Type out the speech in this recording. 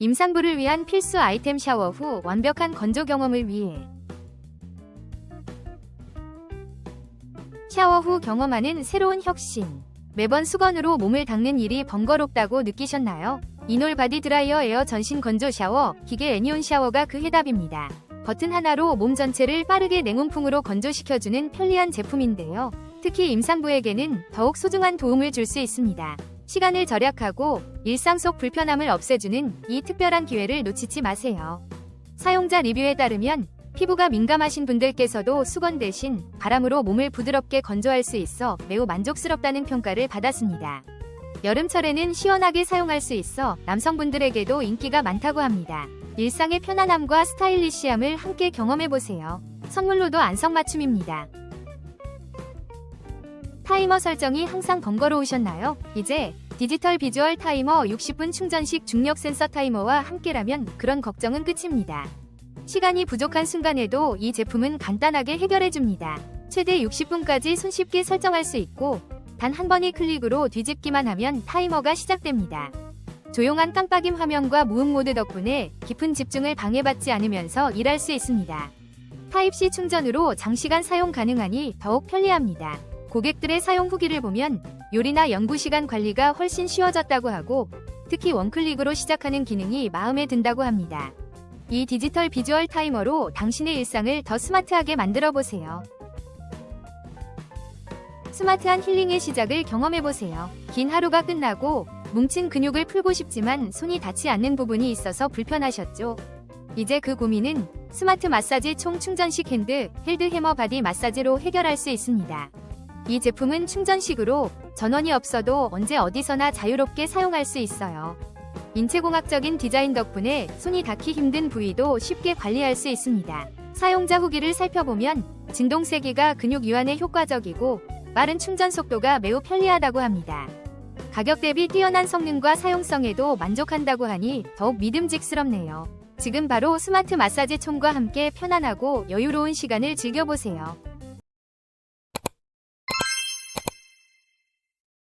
임산부를 위한 필수 아이템 샤워 후 완벽한 건조 경험을 위해 샤워 후 경험하는 새로운 혁신 매번 수건으로 몸을 닦는 일이 번거롭다고 느끼셨나요? 이놀 바디 드라이어 에어 전신 건조 샤워 기계 애니온 샤워가 그 해답입니다. 버튼 하나로 몸 전체를 빠르게 냉온풍으로 건조시켜주는 편리한 제품인데요. 특히 임산부에게는 더욱 소중한 도움을 줄 수 있습니다. 시간을 절약하고 일상 속 불편함을 없애주는 이 특별한 기회를 놓치지 마세요. 사용자 리뷰에 따르면 피부가 민감하신 분들께서도 수건 대신 바람으로 몸을 부드럽게 건조할 수 있어 매우 만족스럽다는 평가를 받았습니다. 여름철에는 시원하게 사용할 수 있어 남성분들에게도 인기가 많다고 합니다. 일상의 편안함과 스타일리시함을 함께 경험해보세요. 선물로도 안성맞춤입니다. 타이머 설정이 항상 번거로우셨나요? 이제 디지털 비주얼 타이머 60분 충전식 중력 센서 타이머와 함께라면 그런 걱정은 끝입니다. 시간이 부족한 순간에도 이 제품은 간단하게 해결해줍니다. 최대 60분까지 손쉽게 설정할 수 있고 단 한 번의 클릭으로 뒤집기만 하면 타이머가 시작됩니다. 조용한 깜빡임 화면과 무음 모드 덕분에 깊은 집중을 방해받지 않으면서 일할 수 있습니다. 타입C 충전으로 장시간 사용 가능하니 더욱 편리합니다. 고객들의 사용 후기를 보면 요리나 연구 시간 관리가 훨씬 쉬워졌다고 하고 특히 원클릭으로 시작하는 기능이 마음에 든다고 합니다. 이 디지털 비주얼 타이머로 당신의 일상을 더 스마트하게 만들어 보세요. 스마트한 힐링의 시작을 경험해 보세요. 긴 하루가 끝나고 뭉친 근육을 풀고 싶지만 손이 닿지 않는 부분이 있어서 불편하셨죠? 이제 그 고민은 스마트 마사지 총 충전식 핸드 헬드 해머 바디 마사지로 해결할 수 있습니다. 이 제품은 충전식으로 전원이 없어도 언제 어디서나 자유롭게 사용할 수 있어요. 인체공학적인 디자인 덕분에 손이 닿기 힘든 부위도 쉽게 관리할 수 있습니다. 사용자 후기를 살펴보면 진동 세기가 근육 이완에 효과적이고 빠른 충전 속도가 매우 편리하다고 합니다. 가격 대비 뛰어난 성능과 사용성에도 만족한다고 하니 더욱 믿음직스럽네요. 지금 바로 스마트 마사지 총과 함께 편안하고 여유로운 시간을 즐겨보세요.